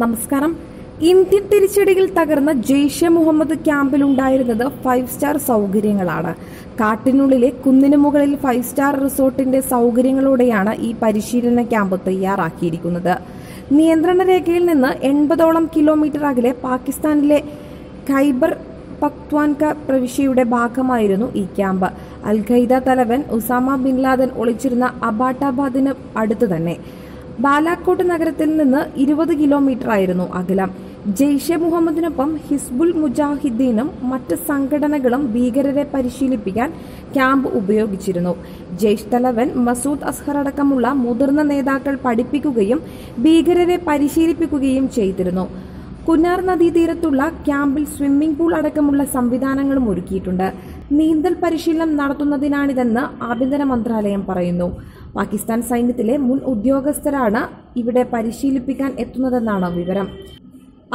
നമസ്കാരം. ഇന്ത്യൻ തിരിച്ചടിയിൽ തകർന്ന ജെയ്ഷെ മുഹമ്മദ് ക്യാമ്പിൽ ഉണ്ടായിരുന്നത് ഫൈവ് സ്റ്റാർ സൗകര്യങ്ങളാണ്. കാട്ടിനുള്ളിലെ കുന്നിനു മുകളിൽ ഫൈവ് സ്റ്റാർ റിസോർട്ടിന്റെ സൗകര്യങ്ങളോടെയാണ് ഈ പരിശീലന ക്യാമ്പ് തയ്യാറാക്കിയിരിക്കുന്നത്. നിയന്ത്രണ രേഖയിൽ നിന്ന് എൺപതോളം കിലോമീറ്റർ അകലെ പാകിസ്ഥാനിലെ ഖൈബർ പക്വാൻക പ്രവിശ്യയുടെ ഭാഗമായിരുന്നു ഈ ക്യാമ്പ്. അൽ ഖൈദ തലവൻ ഉസാമ ബിൻ ലാദൻ ഒളിച്ചിരുന്ന അബാട്ടാബാദിന് അടുത്ത് തന്നെ. ബാലാക്കോട്ട് നഗരത്തിൽ നിന്ന് ഇരുപത് കിലോമീറ്റർ ആയിരുന്നു അകലം. ജെയ്ഷെ മുഹമ്മദിനൊപ്പം ഹിസ്ബുൾ മുജാഹിദ്ദീനും മറ്റ് സംഘടനകളും ഭീകരരെ പരിശീലിപ്പിക്കാൻ ക്യാമ്പ് ഉപയോഗിച്ചിരുന്നു. ജെയ്ഷ് തലവൻ മസൂദ് അസ്ഹർ അടക്കമുള്ള മുതിർന്ന നേതാക്കൾ പഠിപ്പിക്കുകയും ഭീകരരെ പരിശീലിപ്പിക്കുകയും ചെയ്തിരുന്നു. കുന്നാർ നദീതീരത്തുള്ള ക്യാമ്പിൽ സ്വിമ്മിംഗ് പൂൾ അടക്കമുള്ള സംവിധാനങ്ങളും ഒരുക്കിയിട്ടുണ്ട്. നീന്തൽ പരിശീലനം നടത്തുന്നതിനാണിതെന്ന് ആഭ്യന്തര മന്ത്രാലയം പറയുന്നു. പാകിസ്ഥാൻ സൈന്യത്തിലെ മുൻ ഉദ്യോഗസ്ഥരാണ് ഇവിടെ പരിശീലിപ്പിക്കാൻ എത്തുന്നതെന്നാണ് വിവരം.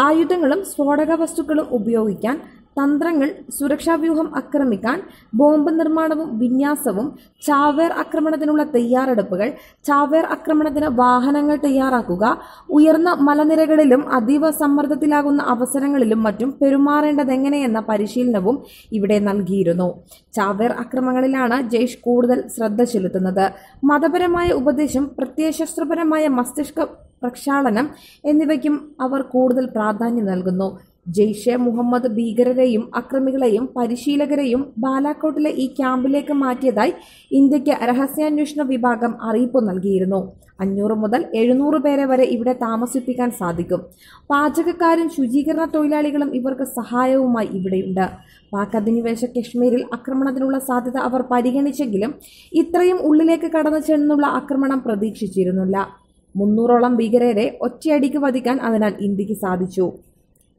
ആയുധങ്ങളും സ്ഫോടക വസ്തുക്കളും ഉപയോഗിക്കാൻ തന്ത്രങ്ങൾ സുരക്ഷാവ്യൂഹം ആക്രമിക്കാൻ ബോംബ് നിർമ്മാണവും വിന്യാസവും ചാവേർ ആക്രമണത്തിനുള്ള തയ്യാറെടുപ്പുകൾ ചാവേർ ആക്രമണത്തിന് വാഹനങ്ങൾ തയ്യാറാക്കുക ഉയർന്ന മലനിരകളിലും അതീവ സമ്മർദ്ദത്തിലാകുന്ന അവസരങ്ങളിലും മറ്റും പെരുമാറേണ്ടതെങ്ങനെയെന്ന പരിശീലനവും ഇവിടെ നൽകിയിരുന്നു. ചാവേർ ആക്രമണങ്ങളിലാണ് ജയ്ഷ് കൂടുതൽ ശ്രദ്ധ ചെലുത്തുന്നത്. മതപരമായ ഉപദേശം പ്രത്യയശാസ്ത്രപരമായ മസ്തിഷ്ക പ്രക്ഷാളനം എന്നിവയ്ക്കും അവർ കൂടുതൽ പ്രാധാന്യം നൽകുന്നു. ജെയ്ഷെ മുഹമ്മദ് ഭീകരരെയും അക്രമികളെയും പരിശീലകരെയും ബാലാക്കോട്ടിലെ ഈ ക്യാമ്പിലേക്ക് മാറ്റിയതായി ഇന്ത്യയ്ക്ക് രഹസ്യാന്വേഷണ വിഭാഗം അറിയിപ്പ് നൽകിയിരുന്നു. അഞ്ഞൂറ് മുതൽ എഴുന്നൂറ് പേരെ വരെ ഇവിടെ താമസിപ്പിക്കാൻ സാധിക്കും. പാചകക്കാരും ശുചീകരണ തൊഴിലാളികളും ഇവർക്ക് സഹായവുമായി ഇവിടെയുണ്ട്. പാക് അധിനിവേശ കശ്മീരിൽ ആക്രമണത്തിനുള്ള സാധ്യത അവർ പരിഗണിച്ചെങ്കിലും ഇത്രയും ഉള്ളിലേക്ക് കടന്നു ചെന്നുള്ള ആക്രമണം പ്രതീക്ഷിച്ചിരുന്നില്ല. മുന്നൂറോളം ഭീകരരെ ഒറ്റയടിക്ക് വധിക്കാൻ അതിനാൽ ഇന്ത്യയ്ക്ക് സാധിച്ചു.